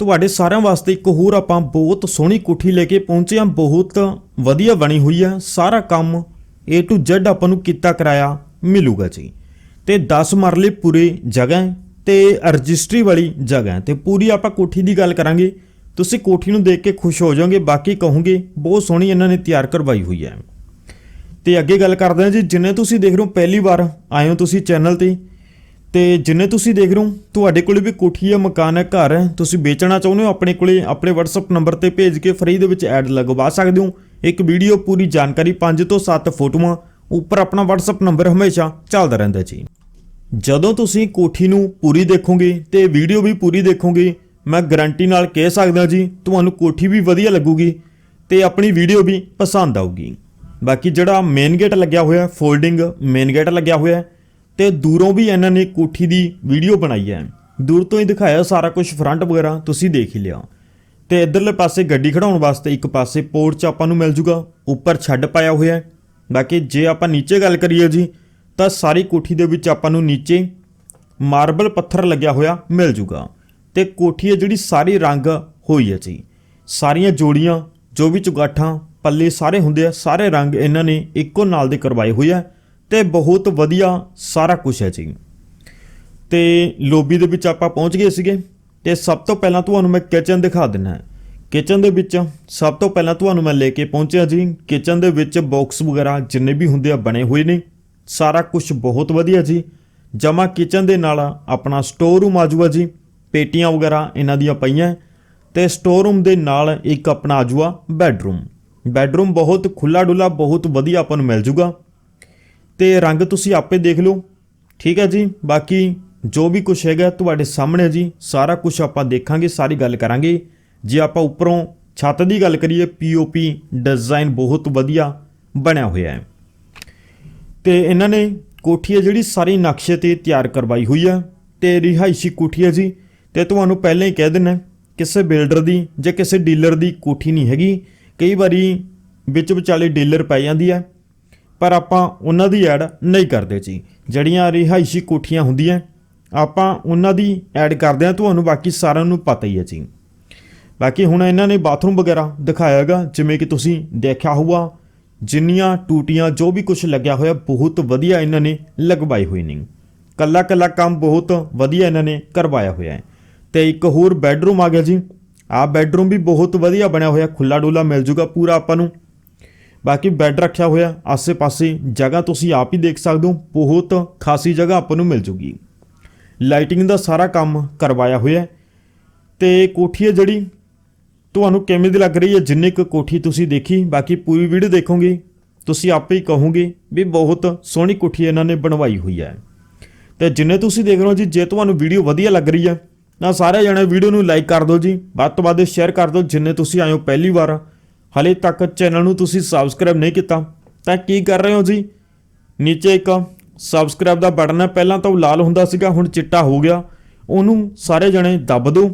ਤੁਹਾਡੇ ਸਾਰਿਆਂ ਵਾਸਤੇ ਇੱਕ ਹੋਰ ਆਪਾਂ ਬਹੁਤ ਸੋਹਣੀ ਕੋਠੀ ਲੈ ਕੇ ਪਹੁੰਚੇ ਹਾਂ। ਬਹੁਤ ਵਧੀਆ ਬਣੀ ਹੋਈ ਹੈ। ਸਾਰਾ ਕੰਮ A to Z ਆਪਾਂ ਨੂੰ ਕੀਤਾ ਕਰਾਇਆ ਮਿਲੂਗਾ ਜੀ। ਤੇ 10 ਮਰਲੇ ਪੂਰੇ ਜਗ੍ਹਾ ਹੈ ਤੇ ਰਜਿਸਟਰੀ ਵਾਲੀ ਜਗ੍ਹਾ ਹੈ। ਤੇ ਪੂਰੀ ਆਪਾਂ ਕੋਠੀ ਦੀ ਗੱਲ ਕਰਾਂਗੇ। ਤੁਸੀਂ ਕੋਠੀ ਨੂੰ ਦੇਖ ਕੇ ਖੁਸ਼ ਹੋ ਜਾਓਗੇ। ਬਾਕੀ ਕਹੋਗੇ, ਬਹੁਤ ਸੋਹਣੀ ਇਹਨਾਂ ਨੇ ਤਿਆਰ ਕਰਵਾਈ ਹੋਈ ਹੈ। ਤੇ ਅੱਗੇ ਗੱਲ ਕਰਦੇ ਹਾਂ ਜੀ। ਜਿੰਨੇ ਤੁਸੀਂ ਦੇਖ ਰਹੇ ਹੋ, ਪਹਿਲੀ ਵਾਰ ਆਏ ਹੋ ਤੁਸੀਂ ਚੈਨਲ ਤੇ। ਤੇ ਜਿੰਨੇ ਤੁਸੀਂ ਦੇਖ ਰਹੇ ਹੋ, ਤੁਹਾਡੇ ਕੋਲੇ ਵੀ ਕੋਠੀ ਹੈ ਮਕਾਨ ਹੈ, ਘਰ ਹੈ, ਤੁਸੀਂ ਵੇਚਣਾ ਚਾਹੁੰਦੇ ਹੋ, ਆਪਣੇ ਕੋਲੇ ਆਪਣੇ WhatsApp ਨੰਬਰ ਤੇ ਭੇਜ ਕੇ ਫਰੀ ਦੇ ਵਿੱਚ ਐਡ ਲਗਵਾ ਸਕਦੇ ਹੋ। ਇੱਕ ਵੀਡੀਓ ਪੂਰੀ ਜਾਣਕਾਰੀ 5 ਤੋਂ 7 ਫੋਟੋਆਂ ਉੱਪਰ ਆਪਣਾ WhatsApp ਨੰਬਰ ਹਮੇਸ਼ਾ ਚੱਲਦਾ ਰਹਿੰਦਾ ਜੀ। ਜਦੋਂ ਤੁਸੀਂ ਕੋਠੀ ਨੂੰ ਪੂਰੀ ਦੇਖੋਗੇ ਤੇ ਵੀਡੀਓ ਵੀ ਪੂਰੀ ਦੇਖੋਗੇ, ਮੈਂ ਗਾਰੰਟੀ ਨਾਲ ਕਹਿ ਸਕਦਾ ਜੀ, ਤੁਹਾਨੂੰ ਕੋਠੀ ਵੀ ਵਧੀਆ ਲੱਗੂਗੀ ਤੇ ਆਪਣੀ ਵੀਡੀਓ ਵੀ ਪਸੰਦ ਆਊਗੀ। ਬਾਕੀ ਜਿਹੜਾ ਮੇਨ ਗੇਟ ਲੱਗਿਆ ਹੋਇਆ ਫੋਲਡਿੰਗ ਮੇਨ ਗੇਟ ਲੱਗਿਆ ਹੋਇਆ ਤੇ ਦੂਰੋਂ ਵੀ ਇਹਨਾਂ ਨੇ ਕੋਠੀ ਦੀ ਵੀਡੀਓ ਬਣਾਈ ਹੈ। ਦੂਰ ਤੋਂ ਹੀ ਦਿਖਾਇਆ ਸਾਰਾ ਕੁਝ ਫਰੰਟ ਵਗੈਰਾ, ਤੁਸੀਂ ਦੇਖ ਹੀ ਲਿਆ। ਤੇ ਇਧਰਲੇ ਪਾਸੇ ਗੱਡੀ ਖੜਾਉਣ ਵਾਸਤੇ ਇੱਕ ਪਾਸੇ ਪੋਰਚ ਆਪਾਂ ਨੂੰ ਮਿਲ ਜੂਗਾ, ਉੱਪਰ ਛੱਡ ਪਾਇਆ ਹੋਇਆ ਹੈ। ਬਾਕੀ ਜੇ ਆਪਾਂ ਨੀਚੇ ਗੱਲ ਕਰੀਏ ਜੀ, ਤਾਂ ਸਾਰੀ ਕੋਠੀ ਦੇ ਵਿੱਚ ਆਪਾਂ ਨੂੰ ਨੀਚੇ ਮਾਰਬਲ ਪੱਥਰ ਲੱਗਿਆ ਹੋਇਆ ਮਿਲ ਜੂਗਾ। ਤੇ ਕੋਠੀ ਹੈ ਜਿਹੜੀ ਸਾਰੀ ਰੰਗ ਹੋਈ ਹੈ ਜੀ। ਸਾਰੀਆਂ ਜੋੜੀਆਂ, ਜੋ ਵੀ ਚੁਗਾਠਾਂ, ਪੱਲੇ ਸਾਰੇ ਹੁੰਦੇ ਆ, ਸਾਰੇ ਰੰਗ ਇਹਨਾਂ ਨੇ ਇੱਕੋ ਨਾਲ ਦੇ ਕਰਵਾਏ ਹੋਏ ਆ। ਤੇ ਬਹੁਤ ਵਧੀਆ ਸਾਰਾ ਕੁਝ ਹੈ ਜੀ। ਤੇ ਲੋਬੀ ਦੇ ਵਿੱਚ ਆਪਾਂ ਪਹੁੰਚ ਗਏ ਸੀਗੇ ਤੇ ਸਭ ਤੋਂ ਪਹਿਲਾਂ ਤੁਹਾਨੂੰ ਮੈਂ ਕਿਚਨ ਦਿਖਾ ਦਿੰਨਾ ਹੈ। ਕਿਚਨ ਦੇ ਵਿੱਚ ਸਭ ਤੋਂ ਪਹਿਲਾਂ ਤੁਹਾਨੂੰ ਮੈਂ ਲੈ ਕੇ ਪਹੁੰਚਿਆ ਜੀ। ਕਿਚਨ ਦੇ ਵਿੱਚ ਬਾਕਸ ਵਗੈਰਾ ਜਿੰਨੇ ਵੀ ਹੁੰਦੇ ਆ ਬਣੇ ਹੋਏ ਨੇ। ਸਾਰਾ ਕੁਝ ਬਹੁਤ ਵਧੀਆ ਜੀ। ਜਮਾ ਕਿਚਨ ਦੇ ਨਾਲ ਆਪਣਾ ਸਟੋਰ ਰੂਮ ਆਜੂਆ ਜੀ। ਪੇਟੀਆਂ ਵਗੈਰਾ ਇਹਨਾਂ ਦੀਆਂ ਪਈਆਂ। ਤੇ ਸਟੋਰ ਰੂਮ ਦੇ ਨਾਲ ਇੱਕ ਆਪਣਾ ਆਜੂਆ ਬੈੱਡਰੂਮ ਬੈੱਡਰੂਮ ਬਹੁਤ ਖੁੱਲਾ ਡੁੱਲਾ ਬਹੁਤ ਵਧੀਆ ਆਪਾਂ ਨੂੰ ਮਿਲ ਜੂਗਾ। ਤੇ ਰੰਗ ਤੁਸੀਂ ਆਪੇ ਦੇਖ ਲਓ। ਠੀਕ ਹੈ ਜੀ? ਬਾਕੀ ਜੋ ਵੀ ਕੁਝ ਹੈਗਾ ਤੁਹਾਡੇ ਸਾਹਮਣੇ ਜੀ, ਸਾਰਾ ਕੁਝ ਆਪਾਂ ਦੇਖਾਂਗੇ, ਸਾਰੀ ਗੱਲ ਕਰਾਂਗੇ। ਜੇ ਆਪਾਂ ਉੱਪਰੋਂ ਛੱਤ ਦੀ ਗੱਲ ਕਰੀਏ ਪੀਓਪੀ ਡਿਜ਼ਾਈਨ ਬਹੁਤ ਵਧੀਆ ਬਣਿਆ ਹੋਇਆ ਹੈ। ਤੇ ਇਹਨਾਂ ਨੇ ਕੋਠੀ ਹੈ ਜਿਹੜੀ ਸਾਰੀ ਨਕਸ਼ੇ ਤੇ ਤਿਆਰ ਕਰਵਾਈ ਹੋਈ ਹੈ ਤੇ ਰਿਹਾਇਸ਼ੀ ਕੋਠੀ ਹੈ ਜੀ। ਤੇ ਤੁਹਾਨੂੰ ਪਹਿਲਾਂ ਹੀ ਕਹਿ ਦਿੰਨਾ ਕਿਸੇ ਬਿਲਡਰ ਦੀ ਜਾਂ ਕਿਸੇ ਡੀਲਰ ਦੀ ਕੋਠੀ ਨਹੀਂ ਹੈਗੀ। ਕਈ ਵਾਰੀ ਵਿੱਚ ਵਿਚਾਲੇ ਡੀਲਰ ਪੈ ਜਾਂਦੀ ਹੈ। ਪਰ ਆਪਾਂ ਉਹਨਾਂ ਦੀ ਐਡ ਨਹੀਂ ਕਰਦੇ ਜੀ। ਜਿਹੜੀਆਂ ਰਿਹਾਇਸ਼ੀ ਕੋਠੀਆਂ ਹੁੰਦੀਆਂ, ਆਪਾਂ ਉਹਨਾਂ ਦੀ ਐਡ ਕਰਦੇ ਆ ਤੁਹਾਨੂੰ ਬਾਕੀ ਸਾਰਿਆਂ ਨੂੰ ਪਤਾ ਹੀ ਹੈ ਜੀ। ਬਾਕੀ ਹੁਣ ਇਹਨਾਂ ਨੇ ਬਾਥਰੂਮ ਵਗੈਰਾ ਦਿਖਾਇਆਗਾ ਜਿਵੇਂ ਕਿ ਤੁਸੀਂ ਦੇਖਿਆ ਹੋਊਗਾ, ਜਿੰਨੀਆਂ ਟੂਟੀਆਂ ਜੋ ਵੀ ਕੁਝ ਲੱਗਿਆ ਹੋਇਆ, ਬਹੁਤ ਵਧੀਆ ਇਹਨਾਂ ਨੇ ਲਗਵਾਏ ਹੋਏ ਨੇ। ਕੱਲਾ ਕੱਲਾ ਕੰਮ ਬਹੁਤ ਵਧੀਆ ਇਹਨਾਂ ਨੇ ਕਰਵਾਇਆ ਹੋਇਆ ਹੈ। ਤੇ ਇੱਕ ਹੋਰ ਬੈੱਡਰੂਮ ਆ ਗਿਆ ਜੀ। ਆਹ ਬੈੱਡਰੂਮ ਵੀ ਬਹੁਤ ਵਧੀਆ ਬਣਿਆ ਹੋਇਆ ਖੁੱਲਾ ਡੋਲਾ ਮਿਲ ਜੂਗਾ ਪੂਰਾ ਆਪਾਂ ਨੂੰ। ਬਾਕੀ ਬੈੱਡ ਰੱਖਿਆ ਹੋਇਆ, ਆਸੇ-ਪਾਸੇ ਜਗ੍ਹਾ ਤੁਸੀਂ ਆਪ ਹੀ ਦੇਖ ਸਕਦੇ ਹੋ, ਬਹੁਤ ਖਾਸੀ ਜਗ੍ਹਾ ਆਪਾਂ ਨੂੰ ਮਿਲ ਜੂਗੀ। ਲਾਈਟਿੰਗ ਦਾ ਸਾਰਾ ਕੰਮ ਕਰਵਾਇਆ ਹੋਇਆ ਹੈ। ਤੇ ਕੋਠੀ ਹੈ ਜਿਹੜੀ, ਤੁਹਾਨੂੰ ਕਿਵੇਂ ਦੀ ਲੱਗ ਰਹੀ ਹੈ? ਜਿੰਨੀ ਕੁ ਕੋਠੀ ਤੁਸੀਂ ਦੇਖੀ, ਬਾਕੀ ਪੂਰੀ ਵੀਡੀਓ ਦੇਖੋਗੇ, ਤੁਸੀਂ ਆਪੇ ਹੀ ਕਹੋਗੇ ਵੀ ਬਹੁਤ ਸੋਹਣੀ ਕੋਠੀ ਇਹਨਾਂ ਨੇ ਬਣਵਾਈ ਹੋਈ ਹੈ। ਤੇ ਜਿੰਨੇ ਤੁਸੀਂ ਦੇਖ ਰਹੇ ਹੋ ਜੀ, ਜੇ ਤੁਹਾਨੂੰ ਵੀਡੀਓ ਵਧੀਆ ਲੱਗ ਰਹੀ ਹੈ, ਤਾਂ ਸਾਰੇ ਜਣੇ ਵੀਡੀਓ ਨੂੰ ਲਾਈਕ ਕਰ ਦਿਓ ਜੀ, ਵੱਧ ਤੋਂ ਵੱਧ ਸ਼ੇਅਰ ਕਰ ਦਿਓ, ਜਿੰਨੇ ਤੁਸੀਂ ਆਏ ਹੋ ਪਹਿਲੀ ਵਾਰ ਹਲੇ ਤੱਕ ਚੈਨਲ ਨੂੰ ਤੁਸੀਂ ਸਬਸਕ੍ਰਾਈਬ ਨਹੀਂ ਕੀਤਾ, ਤਾਂ ਕੀ ਕਰ ਰਹੇ ਹੋ ਜੀ? ਨੀਚੇ ਇੱਕ ਸਬਸਕ੍ਰਾਈਬ ਦਾ ਬਟਨ ਹੈ, ਪਹਿਲਾਂ ਤਾਂ ਉਹ ਲਾਲ ਹੁੰਦਾ ਸੀਗਾ, ਹੁਣ ਚਿੱਟਾ ਹੋ ਗਿਆ। ਉਹਨੂੰ ਸਾਰੇ ਜਣੇ ਦੱਬ ਦਿਓ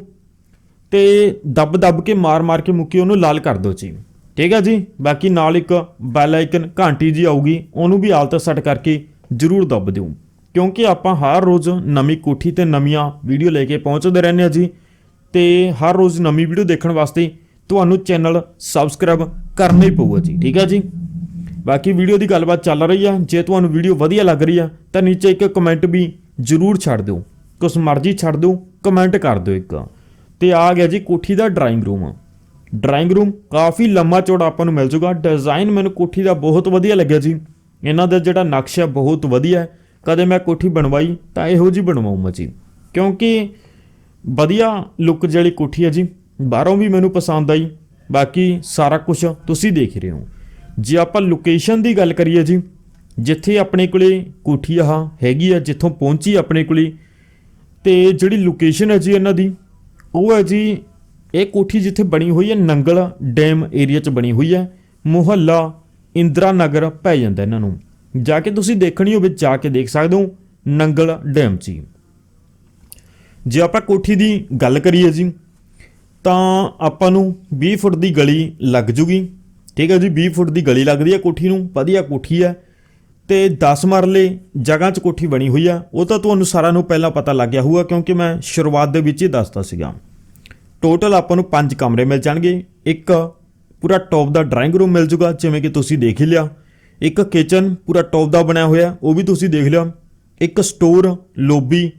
ਤੇ ਦੱਬ ਦੱਬ ਕੇ ਮਾਰ ਮਾਰ ਕੇ ਮੁੱਕੀ ਉਹਨੂੰ ਲਾਲ ਕਰ ਦਿਓ ਜੀ। ਠੀਕ ਹੈ ਜੀ? ਬਾਕੀ ਨਾਲ ਇੱਕ ਬੈਲ ਆਈਕਨ ਘੰਟੀ ਜੀ ਆਊਗੀ, ਉਹਨੂੰ ਵੀ ਆਲਤ ਸੈੱਟ ਕਰਕੇ ਜਰੂਰ ਦੱਬ ਦਿਓ। ਕਿਉਂਕਿ ਆਪਾਂ ਹਰ ਰੋਜ਼ ਨਵੀਂ ਕੋਠੀ ਤੇ ਨਵੀਆਂ ਵੀਡੀਓ ਲੈ ਕੇ ਪਹੁੰਚਦੇ ਰਹਿੰਦੇ ਆ ਜੀ। ਤੇ ਹਰ ਰੋਜ਼ ਨਵੀਂ ਵੀਡੀਓ ਦੇਖਣ ਵਾਸਤੇ ਤੁਹਾਨੂੰ ਚੈਨਲ ਸਬਸਕ੍ਰਾਈਬ ਕਰਨਾ ਹੀ ਪਊਗਾ ਜੀ, ਠੀਕ ਹੈ ਜੀ? ਬਾਕੀ ਵੀਡੀਓ ਦੀ ਗੱਲਬਾਤ ਚੱਲ ਰਹੀ ਆ, ਜੇ ਤੁਹਾਨੂੰ ਵੀਡੀਓ ਵਧੀਆ ਲੱਗ ਰਹੀ ਆ, ਤਾਂ ਨੀਚੇ ਇੱਕ ਕਮੈਂਟ ਵੀ ਜਰੂਰ ਛੱਡ ਦਿਓ। ਕੁਛ ਮਰਜ਼ੀ ਛੱਡ ਦਿਓ ਕਮੈਂਟ ਕਰ ਦਿਓ ਇੱਕ। ਤੇ ਆ ਗਿਆ ਜੀ ਕੋਠੀ ਦਾ ਡਰਾਇੰਗ ਰੂਮ ਡਰਾਇੰਗ ਰੂਮ ਕਾਫੀ ਲੰਮਾ ਚੌੜਾ ਆਪਾਂ ਨੂੰ ਮਿਲ ਜੂਗਾ। ਡਿਜ਼ਾਈਨ ਮੈਨੂੰ ਕੋਠੀ ਦਾ ਬਹੁਤ ਵਧੀਆ ਲੱਗਿਆ ਜੀ। ਇਹਨਾਂ ਦਾ ਜਿਹੜਾ ਨਕਸ਼ਾ ਬਹੁਤ ਵਧੀਆ ਹੈ। ਕਦੇ ਮੈਂ ਕੋਠੀ ਬਣਵਾਈ ਤਾਂ ਇਹੋ ਜੀ ਬਣਵਾਉਂਗਾ ਜੀ। ਕਿਉਂਕਿ ਵਧੀਆ ਲੁੱਕ ਜਿਹੜੀ ਕੋਠੀ ਹੈ ਜੀ ਬਾਹਰੋਂ ਵੀ ਮੈਨੂੰ ਪਸੰਦ ਆਈ। ਬਾਕੀ ਸਾਰਾ ਕੁਝ ਤੁਸੀਂ ਦੇਖ ਰਹੇ ਹੋ। ਜੇ ਆਪਾਂ ਲੋਕੇਸ਼ਨ ਦੀ ਗੱਲ ਕਰੀਏ ਜੀ, ਜਿੱਥੇ ਆਪਣੇ ਕੋਲੇ ਕੋਠੀ ਆ ਹੈਗੀ ਆ, ਜਿੱਥੋਂ ਪਹੁੰਚੀ ਆਪਣੇ ਕੋਲੇ, ਤੇ ਜਿਹੜੀ ਲੋਕੇਸ਼ਨ ਹੈ ਜੀ ਇਹਨਾਂ ਦੀ, ਉਹ ਹੈ ਜੀ ਇਹ ਕੋਠੀ ਜਿੱਥੇ ਬਣੀ ਹੋਈ ਹੈ, ਨੰਗਲ ਡੈਮ ਏਰੀਆ 'ਚ ਬਣੀ ਹੋਈ ਹੈ। ਮੁਹੱਲਾ ਇੰਦਰਾ ਨਗਰ ਪੈ ਜਾਂਦਾ ਇਹਨਾਂ ਨੂੰ। ਜਾ ਕੇ ਤੁਸੀਂ ਦੇਖਣੀ ਹੋਵੇ, ਜਾ ਕੇ ਦੇਖ ਸਕਦੇ ਹੋ, ਨੰਗਲ ਡੈਮ 'ਚ ਹੀ। ਜੇ ਆਪਾਂ ਕੋਠੀ ਦੀ ਗੱਲ ਕਰੀਏ ਜੀ ਤਾਂ ਆਪਾਂ ਨੂੰ 20 ਫੁੱਟ ਦੀ ਗਲੀ ਲੱਗ ਜੂਗੀ। ਠੀਕ ਹੈ ਜੀ 20 ਫੁੱਟ ਦੀ ਗਲੀ ਲੱਗਦੀ ਹੈ ਕੋਠੀ ਨੂੰ, ਵਧੀਆ ਕੋਠੀ ਹੈ। ਤੇ 10 ਮਰਲੇ ਜਗ੍ਹਾ 'ਚ ਕੋਠੀ ਬਣੀ ਹੋਈ ਆ। ਉਹ ਤਾਂ ਤੁਹਾਨੂੰ ਸਾਰਿਆਂ ਨੂੰ ਪਹਿਲਾਂ ਪਤਾ ਲੱਗ ਗਿਆ ਹੋਊਗਾ, ਕਿਉਂਕਿ ਮੈਂ ਸ਼ੁਰੂਆਤ ਦੇ ਵਿੱਚ ਹੀ ਦੱਸਦਾ ਸੀਗਾ। ਟੋਟਲ ਆਪਾਂ ਨੂੰ ਪੰਜ ਕਮਰੇ ਮਿਲ ਜਾਣਗੇ। ਇੱਕ ਪੂਰਾ ਟੌਪ ਦਾ ਡਰਾਇੰਗ ਰੂਮ ਮਿਲ ਜੂਗਾ, ਜਿਵੇਂ ਕਿ ਤੁਸੀਂ ਦੇਖ ਹੀ ਲਿਆ। ਇੱਕ ਕਿਚਨ ਪੂਰਾ ਟੌਪ ਦਾ ਬਣਿਆ ਹੋਇਆ, ਉਹ ਵੀ ਤੁਸੀਂ ਦੇਖ ਲਿਆ। ਇੱਕ ਸਟੋਰ ਲੋਬੀ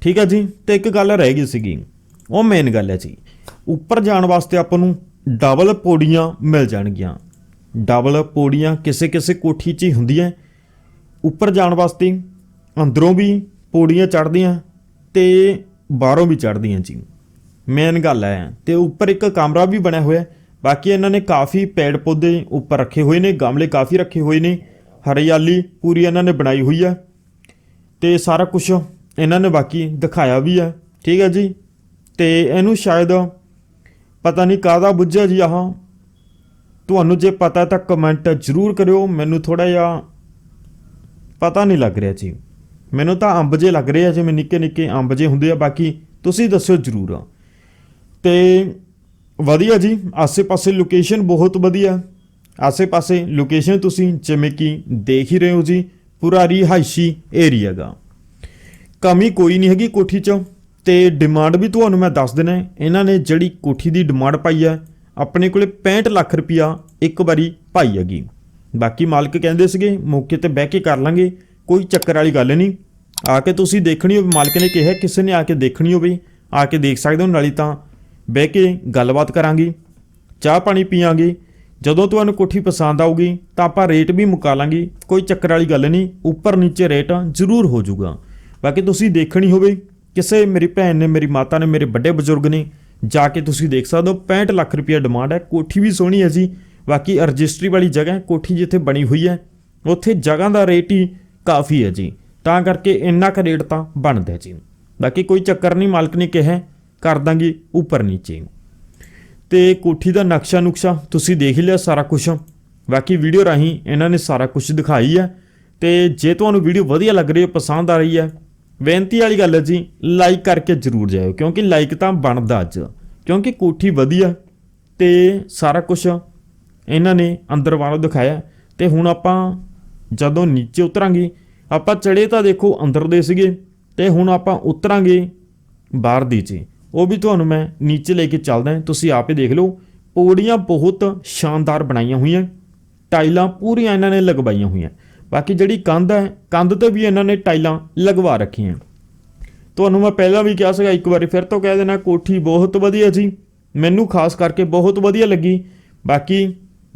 ਠੀਕ ਹੈ ਜੀ, ਤੇ ਇੱਕ ਗੱਲ ਰਹਿ ਗਈ ਸੀਗੀ। ਉਹ ਮੇਨ ਗੱਲ ਹੈ ਜੀ। ਉੱਪਰ ਜਾਣ ਵਾਸਤੇ ਆਪਾਂ ਨੂੰ ਡਬਲ ਪੌੜੀਆਂ ਮਿਲ ਜਾਣਗੀਆਂ। ਡਬਲ ਪੌੜੀਆਂ ਕਿਸੇ ਕਿਸੇ ਕੋਠੀ 'ਚ ਹੀ ਹੁੰਦੀਆਂ। ਉੱਪਰ ਜਾਣ ਵਾਸਤੇ ਅੰਦਰੋਂ ਵੀ ਪੌੜੀਆਂ ਚੜ੍ਹਦੀਆਂ ਤੇ ਬਾਹਰੋਂ ਵੀ ਚੜ੍ਹਦੀਆਂ ਜੀ। ਮੇਨ ਗੱਲ ਹੈ। ਤੇ ਉੱਪਰ ਇੱਕ ਕਮਰਾ ਵੀ ਬਣਿਆ ਹੋਇਆ। ਬਾਕੀ ਇਹਨਾਂ ਨੇ ਕਾਫੀ ਪੇੜ ਪੌਦੇ ਉੱਪਰ ਰੱਖੇ ਹੋਏ ਨੇ, ਗਮਲੇ ਕਾਫੀ ਰੱਖੇ ਹੋਏ ਨੇ। ਹਰਿਆਲੀ ਪੂਰੀ ਇਹਨਾਂ ਨੇ ਬਣਾਈ ਹੋਈ ਹੈ ਤੇ ਸਾਰਾ ਕੁਝ ਇਹਨਾਂ ਨੇ ਬਾਕੀ ਦਿਖਾਇਆ ਵੀ ਹੈ ਠੀਕ ਹੈ ਜੀ? ਤੇ ਇਹਨੂੰ ਸ਼ਾਇਦ ਪਤਾ ਨਹੀਂ ਕਾਹਦਾ ਬੁੱਝਿਆ ਜੀ ਆਹ। ਤੁਹਾਨੂੰ ਜੇ ਪਤਾ ਤਾਂ ਕਮੈਂਟ ਜ਼ਰੂਰ ਕਰਿਓ, ਮੈਨੂੰ ਥੋੜਾ ਜਿਹਾ ਪਤਾ ਨਹੀਂ ਲੱਗ ਰਿਹਾ ਜੀ। ਮੈਨੂੰ ਤਾਂ ਅੰਬ ਜੇ ਲੱਗ ਰਹੇ ਆ ਜਿਵੇਂ ਨਿੱਕੇ ਨਿੱਕੇ ਅੰਬ ਜੇ ਹੁੰਦੇ ਆ, ਬਾਕੀ ਤੁਸੀਂ ਦੱਸਿਓ ਜ਼ਰੂਰ। ਤੇ ਵਧੀਆ ਜੀ, ਆਸੇ-ਪਾਸੇ ਲੋਕੇਸ਼ਨ ਬਹੁਤ ਵਧੀਆ। ਆਸੇ-ਪਾਸੇ ਲੋਕੇਸ਼ਨ ਤੁਸੀਂ ਜਿਵੇਂ ਕਿ ਦੇਖ ਹੀ ਰਹੇ ਹੋ ਜੀ ਪੂਰਾ ਰਿਹਾਇਸ਼ੀ ਏਰੀਆ ਗਾ ਕਮੀ ਕੋਈ ਨਹੀਂ ਹੈਗੀ ਕੋਠੀ 'ਚ। ਤੇ ਡਿਮਾਂਡ ਵੀ ਤੁਹਾਨੂੰ ਮੈਂ ਦੱਸ ਦੇਣਾ ਇਹਨਾਂ ਨੇ ਜਿਹੜੀ ਕੋਠੀ ਦੀ ਡਿਮਾਂਡ ਪਾਈ ਹੈ, ਆਪਣੇ ਕੋਲੇ 65 ਲੱਖ ਰੁਪਿਆ ਇੱਕ ਵਾਰੀ ਪਾਈ ਹੈਗੀ। ਬਾਕੀ ਮਾਲਕ ਕਹਿੰਦੇ ਸੀਗੇ, ਮੌਕੇ ਤੇ ਬਹਿ ਕੇ ਕਰ ਲਾਂਗੇ, ਕੋਈ ਚੱਕਰ ਵਾਲੀ ਗੱਲ ਨਹੀਂ। ਆ ਕੇ ਤੁਸੀਂ ਦੇਖਣੀ ਹੋਵੇ, ਮਾਲਕ ਨੇ ਕਿਹਾ, ਕਿਸੇ ਨੇ ਆ ਕੇ ਦੇਖਣੀ ਹੋਵੇ, ਆ ਕੇ ਦੇਖ ਸਕਦੇ ਹੋ, ਨਾਲੇ ਤਾਂ ਬਹਿ ਕੇ ਗੱਲਬਾਤ ਕਰਾਂਗੇ, ਚਾਹ ਪਾਣੀ ਪੀਾਂਗੇ ਜਦੋਂ ਤੁਹਾਨੂੰ ਕੋਠੀ ਪਸੰਦ ਆਊਗੀ, ਤਾਂ ਆਪਾਂ ਰੇਟ ਵੀ ਮੁਕਾ ਲਾਂਗੇ, ਕੋਈ ਚੱਕਰ ਵਾਲੀ ਗੱਲ ਨਹੀਂ ਉੱਪਰ ਨੀਚੇ ਰੇਟ ਜ਼ਰੂਰ ਹੋ ਜਾਊਗਾ। ਬਾਕੀ ਤੁਸੀਂ ਦੇਖਣੀ ਹੋਵੇ ਕਿਸੇ ਮੇਰੀ ਭੈਣ ਨੇ, ਮੇਰੀ ਮਾਤਾ ਨੇ, ਮੇਰੇ ਵੱਡੇ ਬਜ਼ੁਰਗ ਨੇ ਜਾ ਕੇ ਤੁਸੀਂ ਦੇਖ ਸਕਦੇ ਹੋ 65 ਲੱਖ ਰੁਪਏ ਡਿਮਾਂਡ ਹੈ, ਕੋਠੀ ਵੀ ਸੋਹਣੀ ਹੈ ਜੀ। ਬਾਕੀ ਰਜਿਸਟਰੀ ਵਾਲੀ ਜਗ੍ਹਾ ਹੈ, ਕੋਠੀ ਜਿੱਥੇ ਬਣੀ ਹੋਈ ਹੈ, ਉੱਥੇ ਜਗ੍ਹਾ ਦਾ ਰੇਟ ਹੀ ਕਾਫੀ ਹੈ ਜੀ। ਤਾਂ ਕਰਕੇ ਇੰਨਾ ਕੁ ਰੇਟ ਤਾਂ ਬਣਦਾ ਜੀ। ਬਾਕੀ ਕੋਈ ਚੱਕਰ ਨਹੀਂ, ਮਾਲਕ ਨੇ ਕਿਹਾ ਕਰ ਦਾਂਗੇ ਉੱਪਰ ਨੀਚੇ ਤੇ ਕੋਠੀ ਦਾ ਨਕਸ਼ਾ ਨੁਕਸ਼ਾ ਤੁਸੀਂ ਦੇਖ ਲਿਆ ਸਾਰਾ ਕੁਝ ਬਾਕੀ ਵੀਡੀਓ ਰਾਹੀਂ ਇਹਨਾਂ ਨੇ ਸਾਰਾ ਕੁਝ ਦਿਖਾਈ ਹੈ। ਤੇ ਜੇ ਤੁਹਾਨੂੰ ਵੀਡੀਓ ਵਧੀਆ ਲੱਗ ਰਹੀ ਹੈ, ਪਸੰਦ ਆ ਰਹੀ ਹੈ ਬੇਨਤੀ ਵਾਲੀ ਗੱਲ ਹੈ ਜੀ ਲਾਈਕ ਕਰਕੇ ਜਰੂਰ ਜਾਇਓ, ਕਿਉਂਕਿ ਲਾਈਕ ਤਾਂ ਬਣਦਾ ਅੱਜ। ਕਿਉਂਕਿ ਕੋਠੀ ਵਧੀਆ ਤੇ ਸਾਰਾ ਕੁਝ ਇਹਨਾਂ ਨੇ ਅੰਦਰ ਬਾਹਰੋਂ ਦਿਖਾਇਆ। ਤੇ ਹੁਣ ਆਪਾਂ ਜਦੋਂ ਨੀਚੇ ਉਤਰਾਂਗੇ, ਆਪਾਂ ਚੜੇ ਤਾਂ ਦੇਖੋ ਅੰਦਰ ਦੇ ਸੀਗੇ, ਤੇ ਹੁਣ ਆਪਾਂ ਉਤਰਾਂਗੇ ਬਾਹਰ ਦੀ ਜੀ ਉਹ ਵੀ ਤੁਹਾਨੂੰ ਮੈਂ ਨੀਚੇ ਲੈ ਕੇ ਚੱਲਦਾ ਤੁਸੀਂ ਆਪੇ ਦੇਖ ਲਓ। ਪੌੜੀਆਂ ਬਹੁਤ ਸ਼ਾਨਦਾਰ ਬਣਾਈਆਂ ਹੋਈਆਂ, ਟਾਈਲਾਂ ਪੂਰੀਆਂ ਇਹਨਾਂ ਨੇ ਲਗਵਾਈਆਂ ਹੋਈਆਂ। ਬਾਕੀ ਜਿਹੜੀ ਕੰਧ ਹੈ, ਕੰਧ ਤੇ ਵੀ ਇਹਨਾਂ ਨੇ ਟਾਈਲਾਂ ਲਗਵਾ ਰੱਖੀਆਂ। ਤੁਹਾਨੂੰ ਮੈਂ ਪਹਿਲਾਂ ਵੀ ਕਿਹਾ ਸੀਗਾ, ਇੱਕ ਵਾਰੀ ਫਿਰ ਤੋਂ ਕਹਿ ਦੇਣਾ ਕੋਠੀ ਬਹੁਤ ਵਧੀਆ ਜੀ। ਮੈਨੂੰ ਖਾਸ ਕਰਕੇ ਬਹੁਤ ਵਧੀਆ ਲੱਗੀ। ਬਾਕੀ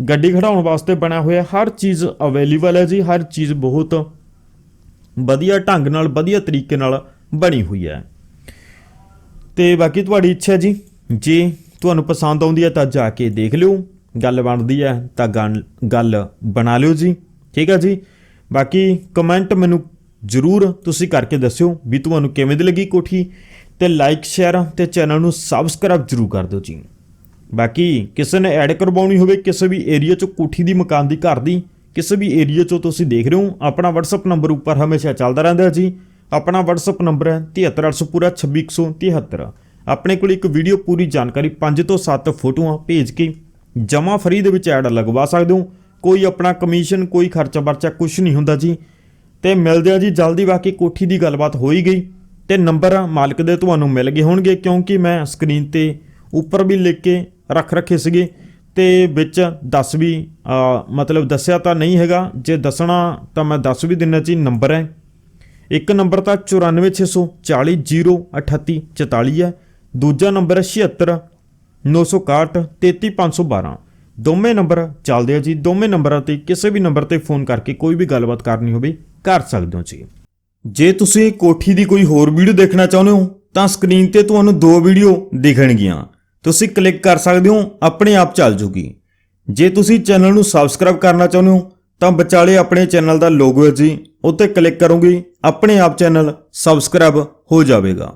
ਗੱਡੀ ਖੜਾਉਣ ਵਾਸਤੇ ਬਣਿਆ ਹੋਇਆ ਹਰ ਚੀਜ਼ ਅਵੇਲੇਬਲ ਹੈ ਜੀ, ਹਰ ਚੀਜ਼ ਬਹੁਤ ਵਧੀਆ ਢੰਗ ਨਾਲ, ਵਧੀਆ ਤਰੀਕੇ ਨਾਲ ਬਣੀ ਹੋਈ ਹੈ। ਤੇ ਬਾਕੀ ਤੁਹਾਡੀ ਇੱਛਾ ਜੀ, ਜੇ ਤੁਹਾਨੂੰ ਪਸੰਦ ਆਉਂਦੀ ਹੈ ਤਾਂ ਜਾ ਕੇ ਦੇਖ ਲਿਓ। ਗੱਲ ਬਣਦੀ ਹੈ ਤਾਂ ਗੱਲ- ਗੱਲ ਬਣਾ ਲਿਓ ਜੀ। ਠੀਕ ਹੈ ਜੀ? ਬਾਕੀ ਕਮੈਂਟ ਮੈਨੂੰ ਜਰੂਰ ਤੁਸੀਂ ਕਰਕੇ ਦੱਸਿਓ ਵੀ ਤੁਹਾਨੂੰ ਕਿਵੇਂ ਦੀ ਲੱਗੀ ਕੋਠੀ ਤੇ ਲਾਈਕ ਸ਼ੇਅਰ ਤੇ ਚੈਨਲ ਨੂੰ ਸਬਸਕ੍ਰਾਈਬ ਜਰੂਰ ਕਰ ਦਿਓ ਜੀ। ਬਾਕੀ ਕਿਸੇ ਨੇ ਐਡ ਕਰਵਾਉਣੀ ਹੋਵੇ ਕਿਸੇ ਵੀ ਏਰੀਆ 'ਚ ਕੋਠੀ ਦੀ ਮਕਾਨ ਦੀ ਘਰ ਦੀ, ਕਿਸੇ ਵੀ ਏਰੀਆ 'ਚੋਂ ਤੁਸੀਂ ਦੇਖ ਰਹੇ ਹੋ, ਆਪਣਾ WhatsApp ਨੰਬਰ ਉੱਪਰ ਹਮੇਸ਼ਾ ਚੱਲਦਾ ਰਹਿੰਦਾ ਜੀ। ਆਪਣਾ WhatsApp ਨੰਬਰ ਹੈ 73800 ਪੂਰਾ 26173 ਆਪਣੇ ਕੋਲ ਇੱਕ ਵੀਡੀਓ ਪੂਰੀ ਜਾਣਕਾਰੀ 5 ਤੋਂ 7 ਫੋਟੋਆਂ ਭੇਜ ਕੇ ਜਮਾ ਫਰੀ ਦੇ ਵਿੱਚ ਐਡ ਲਗਵਾ ਸਕਦੇ ਹੋ। ਕੋਈ ਆਪਣਾ ਕਮਿਸ਼ਨ ਕੋਈ ਖਰਚਾ ਵਰਚਾ ਕੁਝ ਨਹੀਂ ਹੁੰਦਾ ਜੀ। ਤੇ ਮਿਲਦੇ ਆ ਜੀ, ਜਲਦੀ ਬਾਕੀ ਕੋਠੀ ਦੀ ਗੱਲਬਾਤ ਹੋਈ ਗਈ ਤੇ ਨੰਬਰ ਮਾਲਕ ਦੇ ਤੁਹਾਨੂੰ ਮਿਲ ਗਏ ਹੋਣਗੇ, ਕਿਉਂਕਿ ਮੈਂ ਸਕਰੀਨ ਤੇ ਉੱਪਰ ਵੀ ਲਿਖ ਕੇ ਰੱਖ ਰੱਖੇ ਸੀਗੇ ਤੇ ਵਿੱਚ ਦੱਸ ਵੀ ਮਤਲਬ ਦੱਸਿਆ ਤਾਂ ਨਹੀਂ ਹੈਗਾ। ਜੇ ਦੱਸਣਾ ਤਾਂ ਮੈਂ ਦੱਸ ਵੀ ਦਿੰਨਾ ਜੀ ਨੰਬਰ ਹੈ। ਇੱਕ ਨੰਬਰ ਤਾਂ 9464003844 ਹੈ। ਦੂਜਾ ਨੰਬਰ ਹੈ 76 961 33512 ਦੋਵੇਂ ਨੰਬਰ ਚੱਲਦੇ ਆ ਜੀ। ਦੋਵੇਂ ਨੰਬਰਾਂ ਤੇ ਕਿਸੇ ਵੀ ਨੰਬਰ ਤੇ ਫੋਨ ਕਰਕੇ ਕੋਈ ਵੀ ਗੱਲਬਾਤ ਕਰਨੀ ਹੋਵੇ, ਕਰ ਸਕਦੇ ਹੋ ਜੀ। ਜੇ ਤੁਸੀਂ ਕੋਠੀ ਦੀ ਕੋਈ ਹੋਰ ਵੀਡੀਓ ਦੇਖਣਾ ਚਾਹੁੰਦੇ ਹੋ, ਤਾਂ ਸਕਰੀਨ ਤੇ ਤੁਹਾਨੂੰ ਦੋ ਵੀਡੀਓ ਦਿਖਣਗੀਆਂ। ਤੁਸੀਂ ਕਲਿੱਕ ਕਰ ਸਕਦੇ ਹੋ, ਆਪਣੇ ਆਪ ਚੱਲ ਜੂਗੀ। ਜੇ ਤੁਸੀਂ ਚੈਨਲ ਨੂੰ ਸਬਸਕ੍ਰਾਈਬ ਕਰਨਾ ਚਾਹੁੰਦੇ ਹੋ, ਤਾਂ ਵਿਚਾਲੇ ਆਪਣੇ ਚੈਨਲ ਦਾ ਲੋਗੋ ਹੈ ਜੀ। ਉੱਤੇ ਕਲਿੱਕ ਕਰੋਗੇ, ਆਪਣੇ ਆਪ ਚੈਨਲ ਸਬਸਕ੍ਰਾਈਬ ਹੋ ਜਾਵੇਗਾ।